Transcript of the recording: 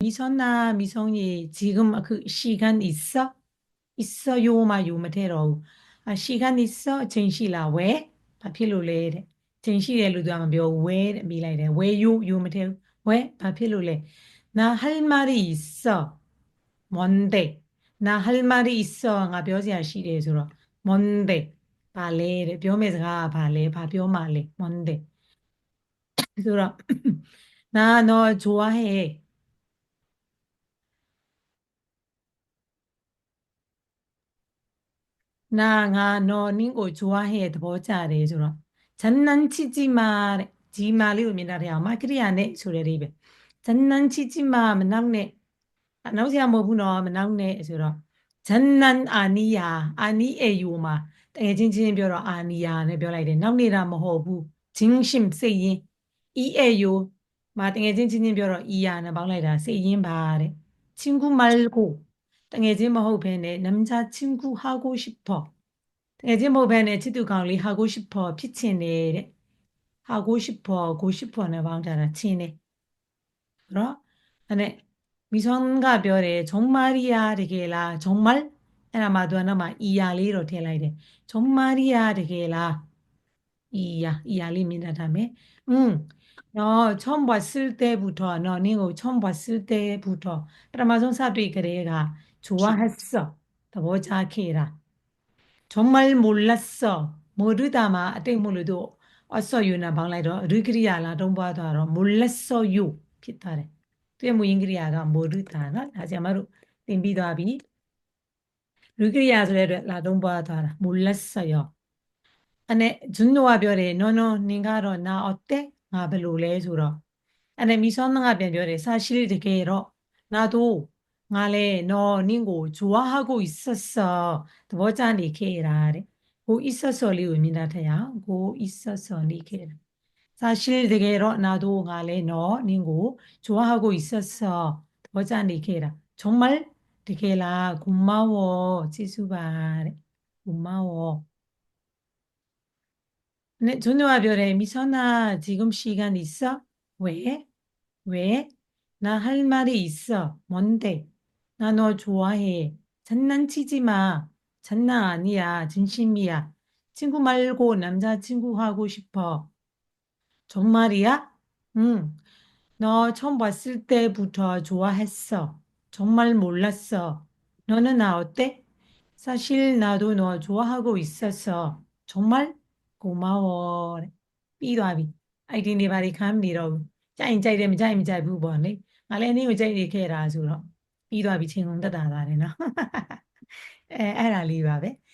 미선아, 미성이 지금 그 시간 있어? 있어요, 마 요마대로. 아, 시간 있어? 전시라 왜? 바 필로 레. 전시래로도 아마 몇 왜? 미라이래. 왜요? 요마대로. 왜? 바 필로 레. 나할 말이 있어. 뭔데? 나 할 말이 있어. 아, 가 벼지 아시래 들어. 뭔데? 발레. 벼메가 발레. 바벼 말레. 뭔데? 들어. 나 너 좋아해. နာငါနော်နင်းကိုကြွားဟဲ့သဘောကျတယ်ဆိုတော့ဇန်နန်ချီချီမာတဲ့ဒီမာလေးကိုမြင်တာတရားမကရိယာနဲ့ဆိုတဲ့လေးပဲဇန်နန်ချီချီမာမနောက်နဲ့နောက်စရာမဟုတ်ဘူးနော်မနောက်နဲ့ဆိုတော့ဇန်နန်အာနီယာအာနီအေယိုမာတကယ်ချင်းချင်းပြောတော့အာနီယာနဲ့ပြောလိုက်တယ်နောက်နေတာမဟုတ်ဘူးဂျင်းရှင်စိတ်ရင်အီအေယိုမာတကယ်ချင်းချင်းပြောတော့အီယာနဲ့ပေါင်းလိုက်တာစိတ်ရင်ပါတဲ့ချင်းကူမလ်ကို တငယ်ချင်းမဟုတ်ဘဲနဲ့နမ်ချာချင်းကူဟာကိုရှိဖို့တငယ်ချင်းမဟုတ်ဘဲနဲ့ချစ်သူကောင်လေးဟာကိုရှိဖို့ဖြစ်ချင်နေတဲ့ဟာကိုရှိဖို့ကိုရှိဖို့နဲ့ပေါင်းကြတာချင်းနေတော့အဲ့နဲ့မိဆွမ်းကပြောတယ်ဂျုံမာရီယာတကယ်လားဂျုံမလ်အဲ့ဒါမှသူကနောက်မှအီယာလေးတော့ထည့်လိုက်တယ်ဂျုံမာရီယာတကယ်လား 이야, 이알입니다. 다음에, 응. 너 처음 봤을 때부터, 너는 처음 봤을 때부터, 프라마존사들이 그래가 좋아했어. 더 자케라. 정말 몰랐어. 모르다마, 아직 몰라도, 어서유나 방라이로, 르그리아라, 동부하더라, 몰랐어요. 피타래. 또에 뭐 잉그리아가 모르다나, 다시 말로, 땡비도 하비, 르그리아서 라동부하더라, 몰랐어요. Ane junno a biore no no နင်ကတော့နာအတက်ငါဘယ်လိုလဲဆိုတော့အဲ့ဒါမီဆောင်းကပြန်ပြောတယ်ဆာရှိလေးတကယ်တော့နာတို့ငါလဲနော်နင့်ကိုဂျွာဟာကိုဆက်ဆော်သဘောကျနေခဲ့တာတဲ့ကိုဤဆက်ဆော်လေးကိုမြင်တာထက်ရကိုဤဆက်ဆော်နေခဲ့တာဆာရှိလေးတကယ်တော့နာတို့ငါလဲနော်နင့်ကိုဂျွာဟာကိုဆက်ဆော်သဘောကျနေခဲ့တာဂျုံမလတကယ်လားဂူမာဝကျေးဇူးပါတဲ့ဂူမာဝ 네, 준우가 별에 미선아 지금 시간 있어? 왜? 왜? 나 할 말이 있어. 뭔데? 나 너 좋아해. 장난치지 마. 장난 아니야. 진심이야. 친구 말고 남자친구 하고 싶어. 정말이야? 응. 너 처음 봤을 때부터 좋아했어. 정말 몰랐어. 너는 나 어때? 사실 나도 너 좋아하고 있었어. 정말 ကိုမောတဲ့ပြီးသွားပြီအဲ့ဒီနေပါတွေခမ်းမနေတော့ဘူးကြိုက်ရင်ကြိုက်တယ်မကြိုက်ရင်မကြိုက်ဘူးပေါ့လေငါလည်းအနည်းကိုကြိုက်နေခဲ့တာဆိုတော့ပြီးသွားပြီချိန်ကုန်တက်တာသားတယ်နော်အဲအဲ့ဒါလေးပါပဲ